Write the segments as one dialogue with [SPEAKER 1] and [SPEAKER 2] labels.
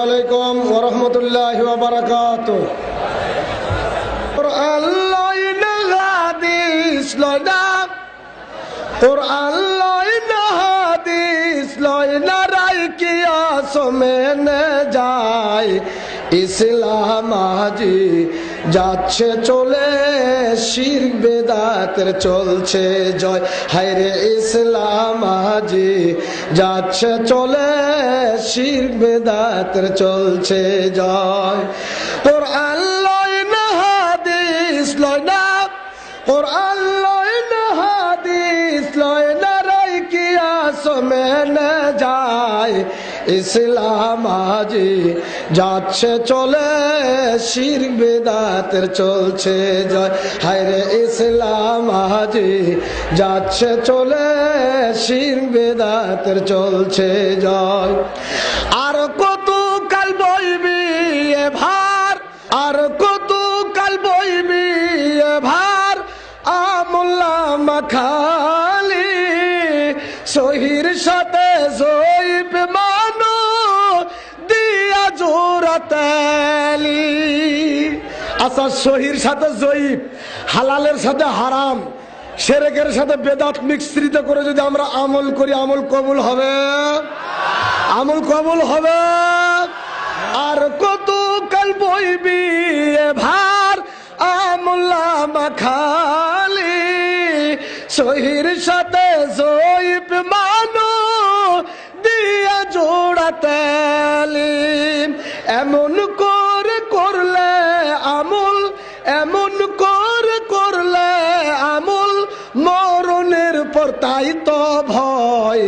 [SPEAKER 1] আলাইকুম ওরহমতুল্লাহ বারাকাত আল্লাহ হাদিস লয় না ওর আল্লাহ হাদিস লয় না রাই কি আসমেনে যায়। ইসলাম আজি যাচ্ছে, চলে শির বেদাতের চলছে জয়। হায়রে ইসলাম আজি যাচ্ছে, চলে শির বেদাতের চলছে জয়। ওর আল্লাহ না হাদিস, লয় না। ওর আল্লাহ না হাদিস, লয় না রাই কি আসমেনে যায়। ইসলাম আজি যাচ্ছে, চলে শির বেদাতের চলছে জয়। হায়রে ইসলাম আজি যাচ্ছে, চলে শির বেদাতের চলছে জয়। জোরাতালি আচ্ছা সহির সাথে জয়ীব, হালালের সাথে হারাম, সেরেকের সাথে বেদাত মিশ্রিত করে যদি আমরা আমল করি, আমল কবুল হবে? আমল কবুল হবে? আর কত কাল বইবি ভার আমুল্লা মাখালি সহির সাথে জৈব মানো, দিয়া জোড়াতালি এমন করে করলে আমল, এমন করে করলে আমল। মরণের পর তাই তো ভয়,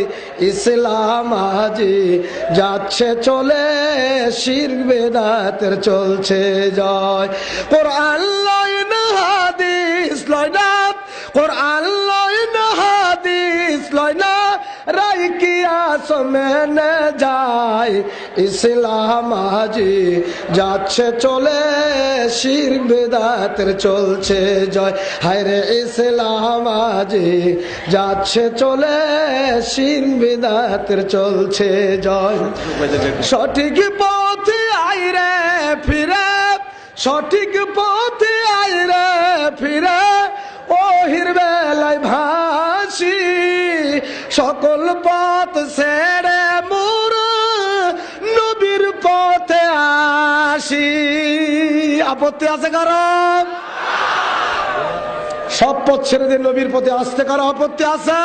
[SPEAKER 1] ইসলাম আজি যাচ্ছে, চলে শির বেদাতের চলছে জয়। কোরআন লয় না হাদিস লয় না কোরআন লয় না হাদিস লয় না রাই কি আসমেনে যায় ইসলাম আজি যাচ্ছে, চলে, শির বেদাতের চলছে জয়। হায়রে ইসলাম আজি যাচ্ছে, চলে, শির বেদাতের চলছে জয়। সঠিক পথে আইরে ফিরে, সঠিক পথে আইরে ফিরে, ওহির বেলায় ভাসি, সকল পথ আসি। আপত্তি আছে কারণ সব পথ ছেড়ে দিয়ে নবীর পথে আসতে কারও আপত্তি আছে?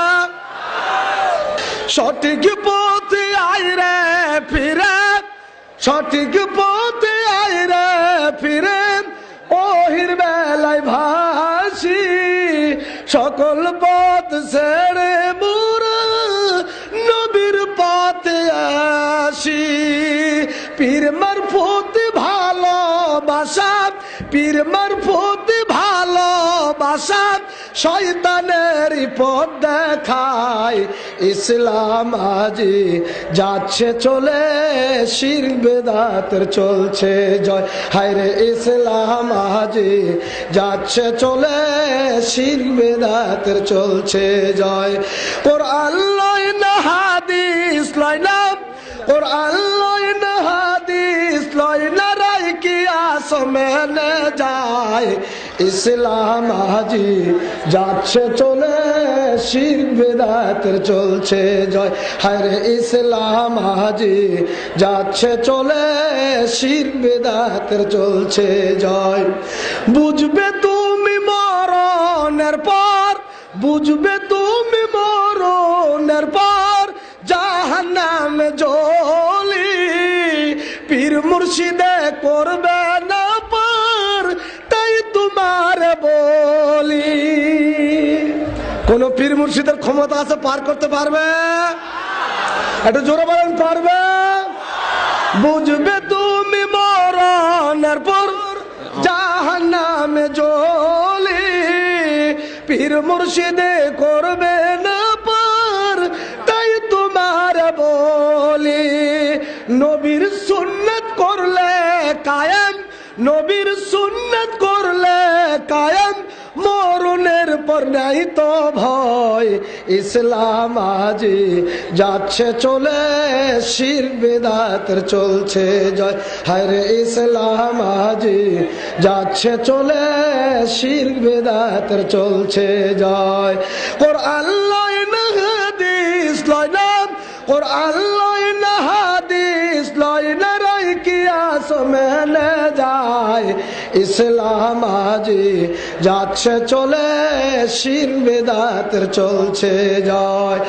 [SPEAKER 1] সঠিক পথে আইরে ফিরে, সঠিক পথে আইরে ফিরে ওহির বেলায় ভাসি। সকল পথ ছেড়ে মোর নবীর পথে আসি। পীর মারফত ভালোবাসা পীর মারফত ভালোবাসা শয়তানের পথ দেখায়। ইসলাম আজি যাচ্ছে, চলে শির বেদাতের চলছে, জয়। হায়রে ইসলাম আজি যাচ্ছে, চলে শির বেদাতের চলছে, জয়। ওর আল্লাহ হাদিস লয় ওর আল্লাহ আসমেনে যায় ইসলাম হাজি যাচ্ছে চলে, শির বেদাতের চলছে জয়। হায়রে ইসলাম হাজি যাচ্ছে চলে, শির বেদাতের চলছে জয়। বুঝবে তুমি মরণের পর, বুঝবে তুমি মরণের পর, জাহান্নাম জলি পীর মুর্শিদে করবে কোন পীর মুর্শিদের ক্ষমতা আছে পার করতে পারবে? একটু জোরে বলেন, পারবে? বুঝবে তুমি মরণের পর জাহান্নামে জলি পীর মুর্শিদে করবে না পার, তাই তোমার বলি। নবীর সুন্নত করলে কায়েম, নবীর সুন্নত পর নাই তো ভয়। ইসলাম আজি যাচ্ছে, চলে শির বেদাতের চলছে, জয়। হরে ইসলাম আজি যাচ্ছে, চলে শির বেদাতের চলছে, জয়। ওর আল্লাহ হাদিস লয় না ইসলাম আজি যাচ্ছে চলে শির বেদাতের চলছে জয়।